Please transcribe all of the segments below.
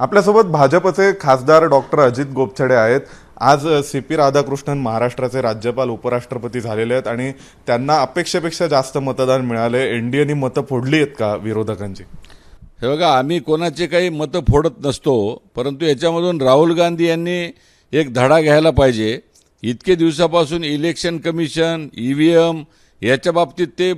आपल्यासोबत भाजपचे खासदार डॉक्टर अजित गोपछडे आहेत. आज सी पी राधाकृष्णन महाराष्ट्राचे राज्यपाल उपराष्ट्रपती झालेले आहेत आणि त्यांना अपेक्षेपेक्षा जास्त मतदान मिळाले. एनडीएनी मतं फोडली आहेत का विरोधकांची? हे बघा आम्ही कोणाचे काही मतं फोडत नसतो परंतु याच्यामधून राहुल गांधी यांनी एक धडा घ्यायला पाहिजे. इतके दिवसापासून election commission E V M याच्या बाबतीत ते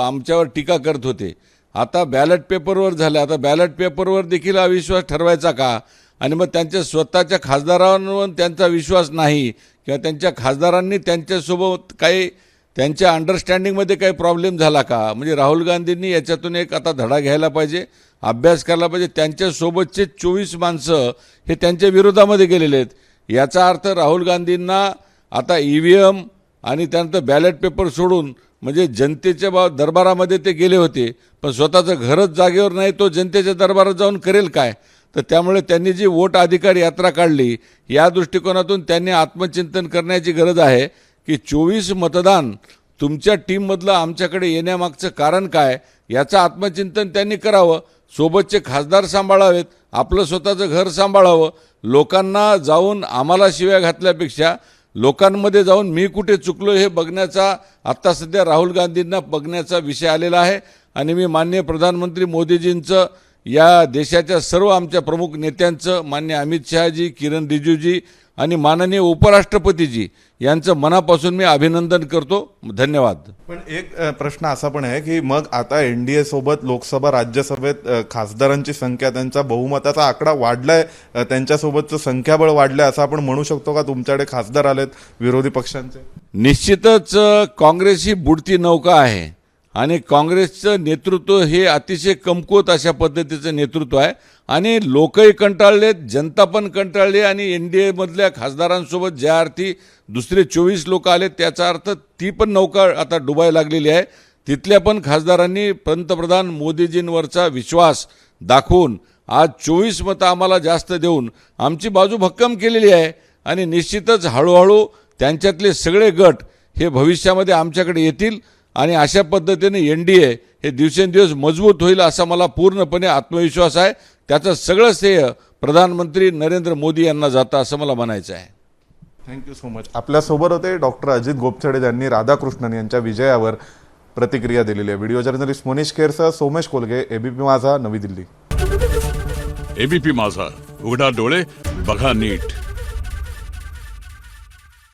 आमच्यावर टीका करत होते. आता बॅलेट पेपरवर झालं. आता बॅलेट पेपरवर देखील अविश्वास ठरवायचा का? आणि मग त्यांच्या स्वतःच्या खासदारांवर त्यांचा विश्वास नाही किंवा त्यांच्या खासदारांनी त्यांच्यासोबत काही त्यांच्या अंडरस्टँडिंगमध्ये काही प्रॉब्लेम झाला का? म्हणजे राहुल गांधींनी याच्यातून एक आता धडा घ्यायला पाहिजे अभ्यास करायला पाहिजे. त्यांच्यासोबतचे चोवीस माणसं हे त्यांच्या विरोधामध्ये गेलेले आहेत. याचा अर्थ राहुल गांधींना आता ई व्ही एम आणि त्यानंतर बॅलेट पेपर सोडून म्हणजे जनतेच्या बा दरबारामध्ये ते गेले होते पण स्वतःचं घरच जागेवर नाही तो जनतेच्या दरबारात जाऊन करेल काय? तर त्यामुळे त्यांनी जी वोट अधिकार यात्रा काढली या दृष्टिकोनातून त्यांनी आत्मचिंतन करण्याची गरज आहे की चोवीस मतदान तुमच्या टीममधलं आमच्याकडे येण्यामागचं कारण काय याचं आत्मचिंतन त्यांनी करावं सोबतचे खासदार सांभाळावेत आपलं स्वतःचं घर सांभाळावं लोकांना जाऊन आम्हाला शिव्या घातल्यापेक्षा लोकांमध्ये जाऊन मी कुठे चुकलो हे बघण्याचा आत्ता सध्या राहुल गांधींना बघण्याचा विषय आलेला आहे. आणि मी माननीय प्रधानमंत्री मोदीजींचं या देशाच्या सर्व आमच्या प्रमुख नेत्यांचं मान्य अमित शहाजी किरण रिजिजूजी आणि माननीय उपराष्ट्रपतीजी यांचं मनापासून मी अभिनंदन करतो. धन्यवाद. पण एक प्रश्न असा पण आहे की मग आता एनडीए सोबत लोकसभा राज्यसभेत खासदारांची संख्या त्यांचा बहुमताचा आकडा वाढलाय त्यांच्यासोबतचं संख्याबळ वाढलंय असं आपण म्हणू शकतो का? तुमच्याकडे खासदार आलेत विरोधी पक्षांचे. निश्चितच काँग्रेस ही बुडती नौका आहे. आणि काँग्रेसचं नेतृत्व हे अतिशय कमकुवत अशा पद्धतीचं नेतृत्व आहे. आणि लोकही कंटाळलेत जनता पण कंटाळली आणि एन डी एमधल्या खासदारांसोबत ज्या अर्थी दुसरे चोवीस लोक आले त्याचा अर्थ ती पण नौका आता डुबायला लागलेली आहे. तिथल्या पण खासदारांनी पंतप्रधान मोदीजींवरचा विश्वास दाखवून आज चोवीस मतं आम्हाला जास्त देऊन आमची बाजू भक्कम केलेली आहे आणि निश्चितच हळूहळू त्यांच्यातले सगळे गट हे भविष्यामध्ये आमच्याकडे येतील. आणि अशा पद्धतीने एन डी ए हे दिवसेंदिवस मजबूत होईल असा मला पूर्णपणे आत्मविश्वास आहे. त्याचं सगळं श्रेय प्रधानमंत्री नरेंद्र मोदी यांना जातं असं मला म्हणायचं आहे. थँक्यू सो मच आपल्यासोबत होते डॉक्टर अजित गोपछडे ज्यांनी राधाकृष्णन यांच्या विजयावर प्रतिक्रिया दिलेली आहे. व्हिडिओ जर्नलिस्ट मनीष खेरसह सोमेश कोलगे एबीपी माझा नवी दिल्ली. एबीपी माझा. उघडा डोळे बघा नीट.